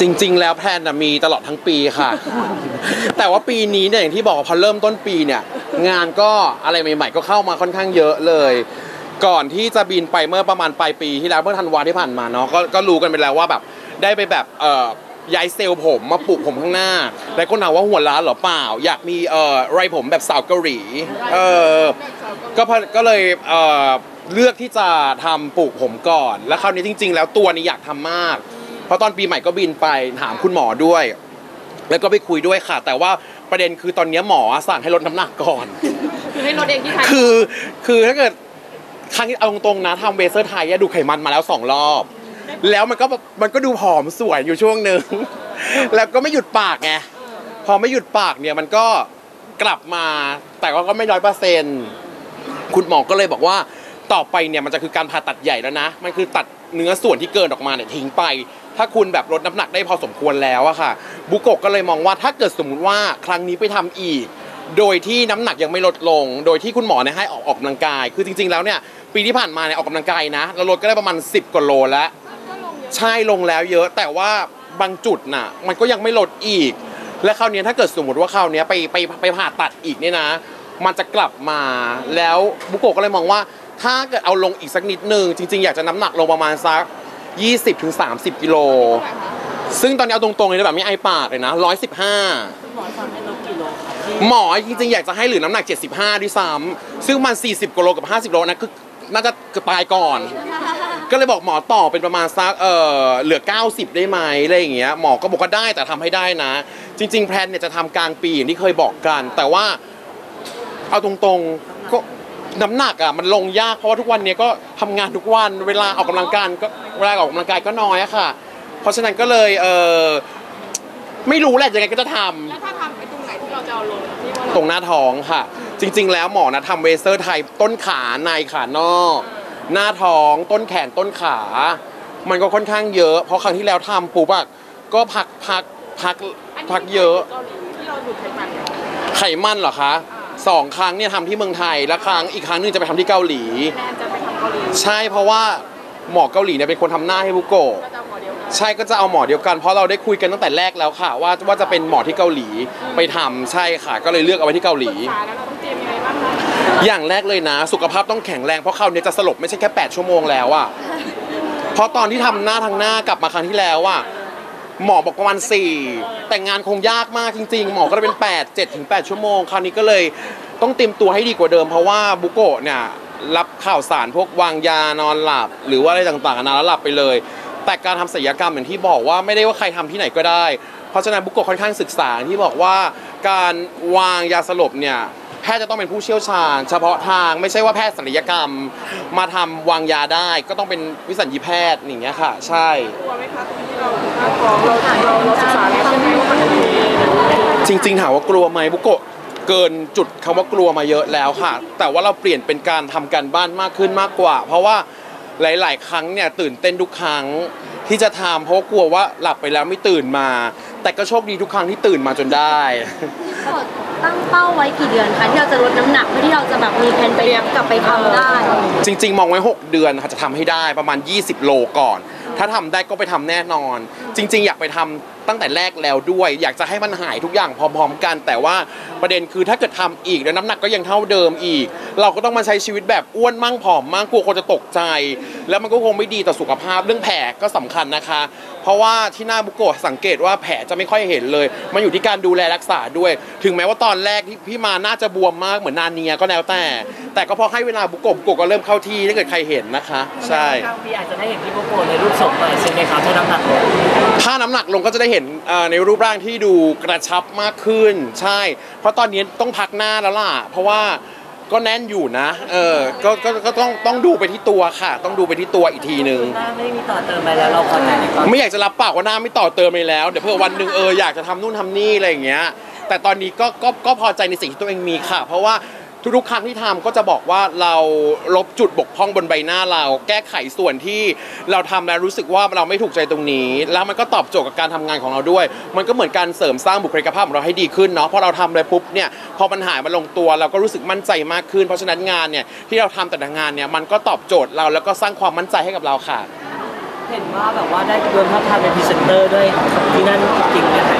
จริง ๆ แล้วแพลนน่ะมีตลอดทั้งปีค่ะ แต่ว่าปีนี้เนี่ยอย่างที่บอกว่าพอเริ่มต้นปีเนี่ย งานก็อะไรใหม่ ๆ ก็เข้ามาค่อนข้างเยอะเลย ก่อนที่จะบินไปเมื่อประมาณปลายปีที่แล้วเมื่อธันวาที่ผ่านมาเนาะก็ก็รู้กันไปแล้วว่าแบบได้ไปแบบเอ่อย้ายเซลล์ผมมาปลูกผมข้างหน้าหลายคนถามว่าหัวล้านเหรอเปล่า อยากมีเอ่อไรผมแบบสาวเกาหลีเออก็พอก็เลยเอ่อเลือกที่จะทำปลูกผมก่อน แล้วคราวนี้จริง ๆ แล้วตัวนี้อยากทำมาก เพราะตอนปีใหม่ก็บินไปถามคุณหมอด้วย แล้วก็ไปคุยด้วยค่ะ แต่ว่าประเด็นคือตอนนี้หมอสั่งให้ลดน้ำหนักก่อน คือให้ลดเองที่ไทยคือคือถ้าเกิดครั้งเอาตรงๆนะทำเวเซอร์ไทยอะดูไขมันมาแล้วสองรอบ แล้วมันก็แบบมันก็ดูผอมสวยอยู่ช่วงหนึ่ง แล้วก็ไม่หยุดปากไงพอไม่หยุดปากเนี่ยมันก็กลับมา แต่ก็ไม่ร้อยเปอร์เซ็นต์คุณหมอก็เลยบอกว่าต่อไปเนี่ยมันจะคือการผ่าตัดใหญ่แล้วนะ มันคือตัดเนื้อส่วนที่เกินออกมาเนี่ยทิ้งไป ถ้าคุณแบบลดน้ำหนักได้พอสมควรแล้วอะค่ะ บุโกะก็เลยมองว่าถ้าเกิดสมมติว่าครั้งนี้ไปทำอีก โดยที่น้ำหนักยังไม่ลดลง โดยที่คุณหมอเนี่ยให้ออกออกกำลังกาย คือจริง ๆ แล้วเนี่ยปีที่ผ่านมาเนี่ยออกกำลังกายนะเราลดก็ได้ประมาณ 10กว่าโลแล้วใช่ลงแล้วเยอะแต่ว่าบางจุดน่ะมันก็ยังไม่ลดอีก และคราวเนี้ยถ้าเกิดสมมติว่าคราวเนี้ยไปไปไปผ่าตัดอีกเนี่ยนะ มันจะกลับมาแล้วบุโกะก็เลยมองว่า ถ้าเกิดเอาลงอีกสักนิดนึงจริง ๆ อยากจะน้ำหนักลงประมาณสัก 20-30 กิโล ซึ่งตอนนี้เอาตรงๆเลยนะแบบไม่ไอปากเลยนะ 115 หมอสั่งให้ลดกี่โลครับหมอจริงๆ อยากจะให้เหลือน้ำหนัก 75 ด้วยซ้ำซึ่งมัน 40กิโลกับ 50 โลนะคือน่าจะเกือบตายก่อน ก็เลยบอกหมอต่อเป็นประมาณสักเออเหลือ 90 ได้ไหมอะไรอย่างเงี้ยหมอก็บอกว่าได้แต่ทำให้ได้นะ จริง ๆ แพลนเนี่ยจะทำกลางปีอย่างที่เคยบอกกัน แต่ว่าเอาตรงๆก็น้ำหนักอะมันลงยากเพราะว่าทุกวันเนี้ยก็ทำงานทุกวันเวลาออกกำลังกายก็ เวลาออกกำลังกายก็น้อยอะค่ะ เพราะฉะนั้นก็เลยเออไม่รู้แหละยังไงก็จะทำ แล้วถ้าทำไปตรงไหนที่เราจะเอาลงที่ว่าตรงหน้าท้องค่ะ จริง ๆ แล้วหมอนะทำเวเซอร์ไทยต้นขาในขานอก หน้าท้องต้นแขนต้นขา มันก็ค่อนข้างเยอะ เพราะครั้งที่แล้วทำปุ๊บอะก็พักพักพักอันนี้พักเยอะเกาหลีที่เราดูดไขมันไขมันเหรอคะสองครั้งเนี่ยทำที่เมืองไทยแล้วครั้งอีกครั้งหนึงจะไปทำที่เกาหลี แนนจะไปทำเกาหลีใช่เพราะว่า หมอเกาหลีเนี่ยเป็นคนทำหน้าให้บุโกะ ก็จะเอาหมอเดียวกันใช่ก็จะเอาหมอเดียวกันเพราะเราได้คุยกันตั้งแต่แรกแล้วค่ะ ว่าว่าจะเป็นหมอที่เกาหลีไปทำใช่ค่ะ ก็เลยเลือกเอาไว้ที่เกาหลีปรึกษาแล้วเราต้องเตรียมยังไงบ้างคะอย่างแรกเลยนะ สุขภาพต้องแข็งแรงเพราะคราวนี้จะสลบไม่ใช่แค่ 8 ชั่วโมงแล้วอะเพราะตอนที่ทำหน้าทางหน้ากลับมาครั้งที่แล้วอะหมอบอกประมาณ 4 แต่งานคงยากมากจริง ๆ หมอก็เลยเป็น 8 7ถึง8ชั่วโมง คราวนี้ก็เลยต้องเตรียมตัวให้ดีกว่าเดิม เพราะว่าบุโกะเนี่ย รับข่าวสารพวกวางยานอนหลับ หรือว่าอะไรต่างๆนานาแล้วหลับไปเลย แต่การทำศัลยกรรมอย่างที่บอกว่าไม่ได้ว่าใครทำที่ไหนก็ได้ เพราะฉะนั้นบุโกะค่อนข้างศึกษาที่บอกว่าการวางยาสลบเนี่ยแพทย์จะต้องเป็นผู้เชี่ยวชาญ เฉพาะทางไม่ใช่ว่าแพทย์ศัลยกรรม มาทำวางยาได้ก็ต้องเป็นวิสัญญีแพทย์อย่างเงี้ยค่ะ ใช่ กลัวไหมคะตรงที่เราหน้าท้องเราเราเราศึกษาแล้วใช่ไหมว่ามันจะมี จริงๆถามว่ากลัวไหมบุโกะ เกินจุดคำว่ากลัวมาเยอะแล้วค่ะ แต่ว่าเราเปลี่ยนเป็นการทำการบ้านมากขึ้นมากกว่า เพราะว่าหลาย ๆ ครั้งเนี่ยตื่นเต้นทุกครั้งที่จะทำเพราะว่ากลัวว่าหลับไปแล้วไม่ตื่นมา แต่ก็โชคดีทุกครั้งที่ตื่นมาจนได้ตั้งเป้าไว้กี่เดือนคะที่เราจะลดน้ำหนักเพื่อที่เราจะแบบมีแผนไปกลับไปทำได้ จริง ๆ มองไว้ 6 เดือนค่ะจะทำให้ได้ประมาณ 20 โลก่อน ถ้าทำได้ก็ไปทำแน่นอน จริง ๆ อยากไปทำ ตั้งแต่แรกแล้วด้วย อยากจะให้มันหายทุกอย่างพร้อมๆกัน แต่ว่าประเด็นคือถ้าเกิดทำอีกแล้วน้ำหนักก็ยังเท่าเดิมอีก เราก็ต้องมาใช้ชีวิตแบบอ้วนมั่งผอมมั่งกลัวคนจะตกใจ แล้วมันก็คงไม่ดีต่อสุขภาพเรื่องแผลก็สำคัญนะคะ เพราะว่าที่หน้าบุโกะสังเกตว่าแผลจะไม่ค่อยเห็นเลย มันอยู่ที่การดูแลรักษาด้วย ถึงแม้ว่าตอนแรกที่พี่มาน่าจะบวมมากเหมือนนาเนียก็แล้วแต่ แต่ก็พอให้เวลาบุโกะบุโกะก็เริ่มเข้าที่ถ้าเกิดใครเห็นนะคะ ใช่ทางปีอาจจะได้เห็นพี่โกโกะในรูปทรงใหม่ใช่ไหมครับถ้าน้ำหนักลงถ้าน้ำหนักลงก็จะได้เห็นเอ่อในรูปร่างที่ดูกระชับมากขึ้น ใช่ เพราะตอนนี้ต้องพักหน้าแล้วล่ะ เพราะว่าก็แน่นอยู่นะ เออ ก็ก็ก็ต้องต้องดูไปที่ตัวค่ะ ต้องดูไปที่ตัวอีกทีหนึ่งหน้าไม่ได้มีต่อเติมไปแล้วเราพอใจในความไม่อยากจะรับปากว่าหน้าไม่ต่อเติมเลยแล้ว เดี๋ยวเพื่อวันหนึ่งเอออยากจะทำนู่นทำนี่อะไรอย่างเงี้ย แต่ตอนนี้ก็ก็ก็พอใจในสิ่งที่ตัวเองมีค่ะ เพราะว่า ทุกๆครั้งที่ทำก็จะบอกว่าเราลบจุดบกพร่องบนใบหน้าเรา แก้ไขส่วนที่เราทำแล้วรู้สึกว่าเราไม่ถูกใจตรงนี้ แล้วมันก็ตอบโจทย์กับการทำงานของเราด้วย มันก็เหมือนการเสริมสร้างบุคลิกภาพของเราให้ดีขึ้นเนาะพอเราทำเลยปุ๊บเนี่ยพอปัญหามันลงตัวเราก็รู้สึกมั่นใจมากขึ้น เพราะฉะนั้นงานเนี่ยที่เราทำแต่ละงานเนี่ยมันก็ตอบโจทย์เราแล้วก็สร้างความมั่นใจให้กับเราค่ะ เห็นว่าแบบว่าได้โดนทับทามเป็นพรีเซนเตอร์ด้วยที่นั่นจริงไหมคะ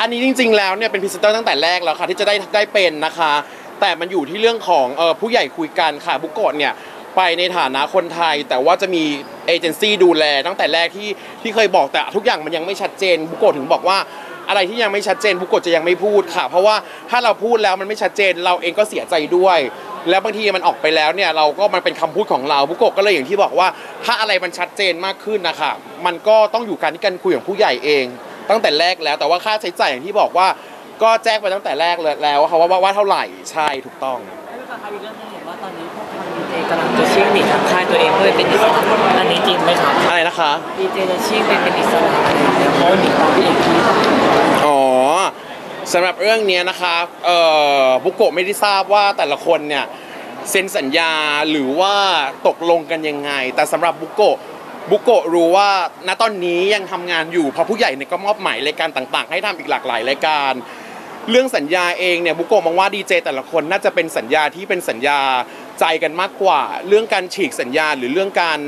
อันนี้จริงๆแล้วเนี่ยเป็นพรีเซนเตอร์ตั้งแต่แรกแล้วค่ะที่จะได้ได้เป็นนะคะ แต่มันอยู่ที่เรื่องของเออผู้ใหญ่คุยกันค่ะบุกโกะเนี่ยไปในฐานะคนไทย แต่ว่าจะมีเอเจนซี่ดูแลตั้งแต่แรกที่ที่เคยบอกแต่ทุกอย่างมันยังไม่ชัดเจนบุกโกะถึงบอกว่าอะไรที่ยังไม่ชัดเจนบุกโกะจะยังไม่พูดค่ะ เพราะว่าถ้าเราพูดแล้วมันไม่ชัดเจน เราเองก็เสียใจด้วย แล้วบางทีมันออกไปแล้วเนี่ยเราก็มันเป็นคำพูดของเราบุกโกะก็เลยอย่างที่บอกว่า ถ้าอะไรมันชัดเจนมากขึ้นนะคะมันก็ต้องอยู่การที่การคุยของผู้ใหญ่เอง ตั้งแต่แรกแล้วแต่ว่าค่าใช้จ่ายอย่างที่บอกว่า ก็แจ้งไปตั้งแต่แรกเลยแล้วค่ะว่าว่าว่าเท่าไหร่ใช่ถูกต้อง ไม่รู้ค่ะอีกเรื่องนึงเห็นว่าตอนนี้พวกทางดีเจกำลังจะชิ่งหนีทางค่ายตัวเองเพื่อเป็นอิสระอันนี้จริงไหมครับอะไรนะคะ ดีเจจะชิ่งเป็นเป็นอิสระอะไรอย่างเงี้ยเพราะว่าหนีตามพี่เอกที่อ๋อสำหรับเรื่องเนี้ยนะคะเอ่อบุโกะไม่ได้ทราบว่าแต่ละคนเนี่ยเซ็นสัญญาหรือว่าตกลงกันยังไง แต่สำหรับบุโกะบุโกะรู้ว่าณตอนนี้ยังทำงานอยู่เพราะผู้ใหญ่เนี่ยก็มอบหมายรายการต่าง ๆ ให้ทำอีกหลากหลายรายการ เรื่องสัญญาเองเนี่ยบุโกะมองว่าดีเจแต่ละคนน่าจะเป็นสัญญาที่เป็นสัญญาใจกันมากกว่า เรื่องการฉีกสัญญาหรือเรื่องการ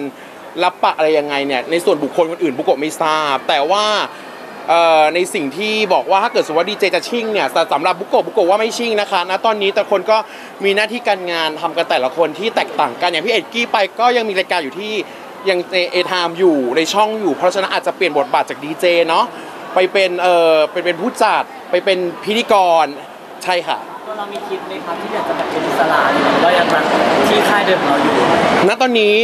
รับปะอะไรยังไงเนี่ยในส่วนบุคคลคนอื่นบุโกะไม่ทราบ แต่ว่าในสิ่งที่บอกว่าถ้าเกิดสมมติว่าดีเจจะชิ่งเนี่ยสำหรับบุโกะบุโกะว่าไม่ชิ่งนะคะณตอนนี้แต่คนก็มีหน้าที่การงานทำกันแต่ละคนที่แตกต่างกันอย่างพี่เอ็ดกี้ไปก็ยังมีรายการอยู่ที่ยังในเอทามอยู่ในช่องอยู่ เพราะฉะนั้นอาจจะเปลี่ยนบทบาทจากดีเจเนาะ ไปเป็นเอ่อเป็นเป็นผู้จัดไปเป็นพิธีกรใช่ค่ะ ตัวเรามีคิดไหมครับที่อยากจะแบบเป็นอิสระหรือว่ายังรักที่ค่ายเดิมของเราอยู่ณตอนนี้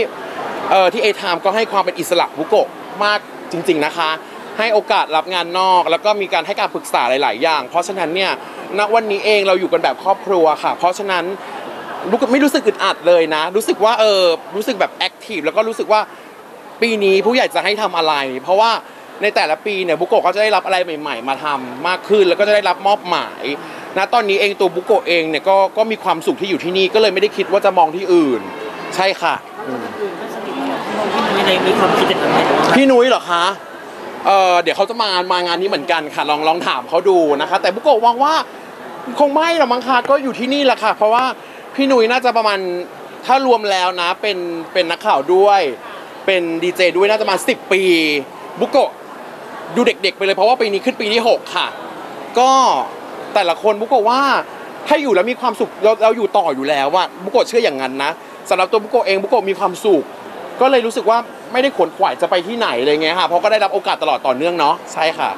เอ่อที่เอทามก็ให้ความเป็นอิสระบุโกะมากจริง ๆนะคะ ให้โอกาสรับงานนอก แล้วก็มีการให้การปรึกษาหลาย ๆ อย่าง เพราะฉะนั้นเนี่ยณวันนี้เองเราอยู่กันแบบครอบครัวค่ะ เพราะฉะนั้นบุโกะไม่รู้สึกอึดอัดเลยนะ รู้สึกว่าเออรู้สึกแบบแอคทีฟแล้วก็รู้สึกว่าปีนี้ผู้ใหญ่จะให้ทำอะไร เพราะว่า ในแต่ละปีเนี่ยบุโกะก็จะได้รับอะไรใหม่ๆ มาทำมากขึ้นแล้วก็จะได้รับมอบหมายณตอนนี้เองตัวบุโกะเองเนี่ยก็ก็มีความสุขที่อยู่ที่นี่ก็เลยไม่ได้คิดว่าจะมองที่อื่น ใช่ค่ะอืมอื่นไม่สนิทกันพี่นุ้ยในมีความคิดอย่างนั้นไหมพี่นุ้ยเหรอคะ เออเดี๋ยวเขาจะมามางานนี้เหมือนกันค่ะ ลองลองถามเขาดูนะคะ แต่บุโกะหวังว่าคงไม่หรอกมั้งคะก็อยู่ที่นี่แหละค่ะ เพราะว่าพี่นุ้ยน่าจะประมาณถ้ารวมแล้วนะเป็นเป็นนักข่าวด้วย เป็นดีเจด้วยน่าจะมาสิบปี บุโกะ ดูเด็กๆ ไปเลยเพราะว่าปีนี้ขึ้นปีที่หกค่ะ ก็แต่ละคนบุโกะว่าถ้าอยู่แล้วมีความสุขเราเราอยู่ต่ออยู่แล้วอะบุโกะเชื่ออย่างนั้นนะสำหรับตัวบุโกะเองบุโกะมีความสุข ก็เลยรู้สึกว่าไม่ได้ขวนขวายจะไปที่ไหนเลยไงค่ะเพราะก็ได้รับโอกาสตลอดต่อเนื่องเนาะใช่ค่ะ